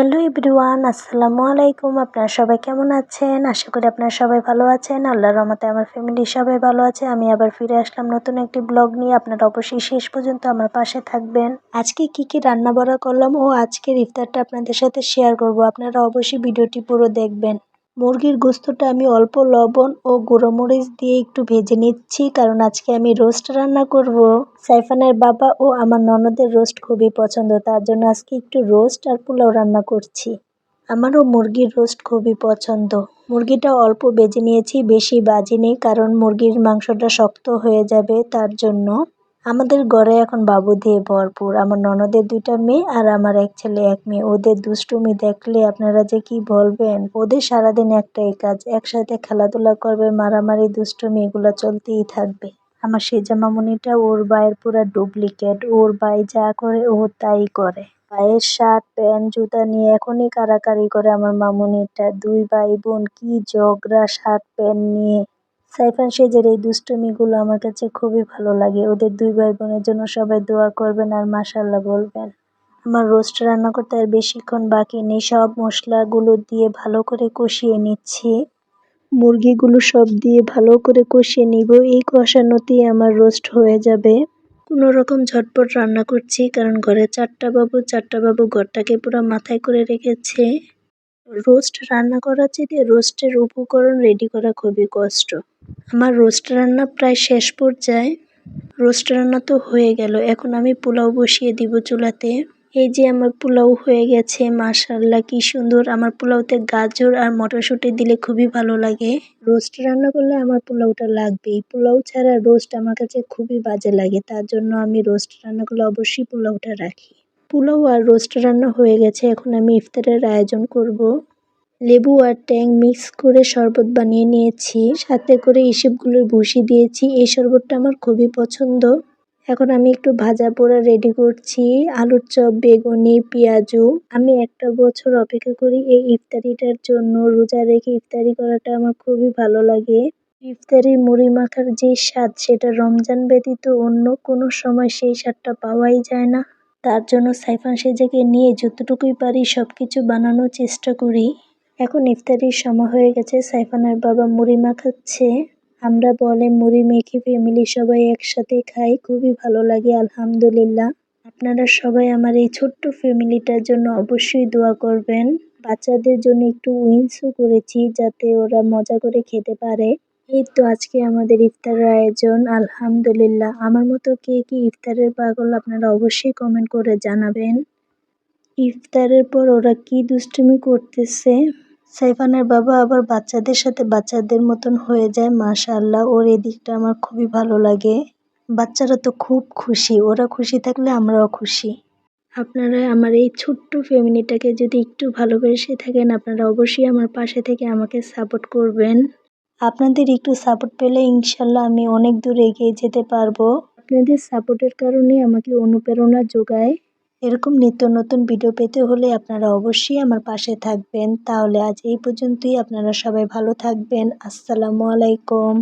Hello everyone, আসসালামু আলাইকুম। আপনারা সবাই কেমন আছেন? আশা করি আপনারা সবাই ভালো আছেন। আল্লাহর রহমতে আমার ফ্যামিলি সবাই ভালো আছে। আমি আবার ফিরে আসলাম নতুন একটি ব্লগ নিয়ে। আপনারা অবশ্যই শেষ পর্যন্ত আমার পাশে থাকবেন। আজকে কি কি রান্না বড়া করলাম ও আজকের ইফতারটা আপনাদের সাথে শেয়ার করব। আপনারা অবশ্যই ভিডিওটি পুরো দেখবেন। মুরগির গোস্তটা আমি অল্প লবণ ও গুঁড়োমরিচ দিয়ে একটু ভেজে নিচ্ছি, কারণ আজকে আমি রোস্ট রান্না করব। সাইফানের বাবা ও আমার ননদের রোস্ট খুবই পছন্দ, তার জন্য আজকে একটু রোস্ট আর পোলাও রান্না করছি। আমারও মুরগির রোস্ট খুবই পছন্দ। মুরগিটা অল্প বেজে নিয়েছি, বেশি বাজিনি কারণ মুরগির মাংসটা শক্ত হয়ে যাবে তার জন্য। আমাদের ঘরে এখন বাবু দিয়ে ভরপুর। আমার ননদের দুইটা মেয়ে আর আমার এক ছেলে, এক মেয়ে। ওদের দুষ্টুমি দেখলে আপনারা যে কি বলবেন? ওদের সারাদিন একটাই কাজ, একসাথে খেলাধুলা করবে, মারামারি, দুষ্টুমি, এগুলো চলতেই থাকবে। আমার সেজা মামুনিটা ওর ভাইয়ের পুরা ডুপ্লিকেট। ওর ভাই যা করে, ও তাই করে। ভাইয়ের শার্ট, প্যান্ট, জুতা নিয়ে এখনই কারাকারি করে আমার মামুনিটা। দুই ভাই বোন, কি ঝগড়া শার্ট, প্যান্ট নিয়ে সাইফান সেজের এই দুষ্টুমিগুলো আমার কাছে খুবই ভালো লাগে। ওদের দুই ভাই বোনের জন্য সবাই দোয়া করবেন আর মাসাল্লাহ বলবেন। আমার রোস্ট রান্না করতে আর বেশিক্ষণ বাকি নেই, সব মশলাগুলো দিয়ে ভালো করে কষিয়ে নিচ্ছি। মুরগিগুলো সব দিয়ে ভালো করে কষিয়ে নিব, এই কষানোতেই আমার রোস্ট হয়ে যাবে। কোনো রকম ঝটপট রান্না করছি, কারণ ঘরে চারটা বাবু চারটা বাবু ঘরটাকে পুরো মাথায় করে রেখেছে। রোস্ট রান্না করার চেয়ে রোস্টের উপকরণ রেডি করা খুবই কষ্ট। আমার রোস্ট রান্না প্রায় শেষ পর্যায়ে। রোস্ট রান্না তো হয়ে গেল, এখন আমি পোলাও বসিয়ে দিব চুলাতে। এই যে আমার পোলাও হয়ে গেছে মাশাল্লাহ কি সুন্দর। আমার পোলাওতে গাজর আর মটরশুঁটি দিলে খুবই ভালো লাগে। রোস্ট রান্না করলে আমার পোলাওটা লাগবেই। পোলাও ছাড়া রোস্ট আমার কাছে খুবই বাজে লাগে, তার জন্য আমি রোস্ট রান্না করলে অবশ্যই পোলাওটা রাখি। পোলাও আর রোস্ট রান্না হয়ে গেছে। এখন আমি ইফতারের আয়োজন করব। লেবু আর ট্যাং মিক্স করে শরবত বানিয়ে নিয়েছি। সাথে করে ইসবগুলোর ভুসি দিয়েছি। এই শরবতটা আমার খুবই পছন্দ। এখন আমি একটু ভাজা পোড়া রেডি করছি। আলুর চপ, বেগুনি, পেঁয়াজু। আমি একটা বছর অপেক্ষা করি এই ইফতারিটার জন্য। রোজা রেখে ইফতারি করাটা আমার খুবই ভালো লাগে। ইফতারি মুড়ি মাখার যে স্বাদ, সেটা রমজান ব্যতীত অন্য কোনো সময় সেই স্বাদটা পাওয়াই যায় না। তার জন্য সাইফান সেজাকে নিয়ে যতটুকুই পারি সব কিছু বানানোর চেষ্টা করি। এখন ইফতারির সময় হয়ে গেছে, সাইফানের বাবা মুড়ি মাখাচ্ছে আমরা বলে, মুড়ি, মেখে, ফ্যামিলি সবাই একসাথে খাই, খুবই ভালো লাগে, আলহামদুলিল্লাহ। আপনারা সবাই আমার এই ছোট্ট ফ্যামিলিটার জন্য অবশ্যই দোয়া করবেন। বাচ্চাদের জন্য একটু উইন্সও করেছি যাতে ওরা মজা করে খেতে পারে। এই তো আজকে আমাদের ইফতারের আয়োজন, আলহামদুলিল্লাহ। আমার মতো কে কি ইফতারের পাগল আপনারা অবশ্যই কমেন্ট করে জানাবেন। ইফতারের পর ওরা কি দুষ্টুমি করতেছে? সাইফানের বাবা আবার বাচ্চাদের সাথে বাচ্চাদের মতন হয়ে যায়, মাশাআল্লাহ। ওর এদিকটা আমার খুবই ভালো লাগে। বাচ্চারা তো খুব খুশি, ওরা খুশি থাকলে আমরাও খুশি। আপনারা আমার এই ছোট্ট ফ্যামিলিটাকে যদি একটু ভালোবেসে থাকেন, আপনারা অবশ্যই আমার পাশে থেকে আমাকে সাপোর্ট করবেন। আপনাদের একটু সাপোর্ট পেলে ইনশাল্লাহ আমি অনেক দূর এগিয়ে যেতে পারব। আপনাদের সাপোর্টের কারণে আমাকে অনুপ্রেরণা যোগায়। এরকম নিত্য নতুন ভিডিও পেতে হলে আপনারা অবশ্যই আমার পাশে থাকবেন। তাহলে আজ এই পর্যন্তই। আপনারা সবাই ভালো থাকবেন। আসসালামু আলাইকুম।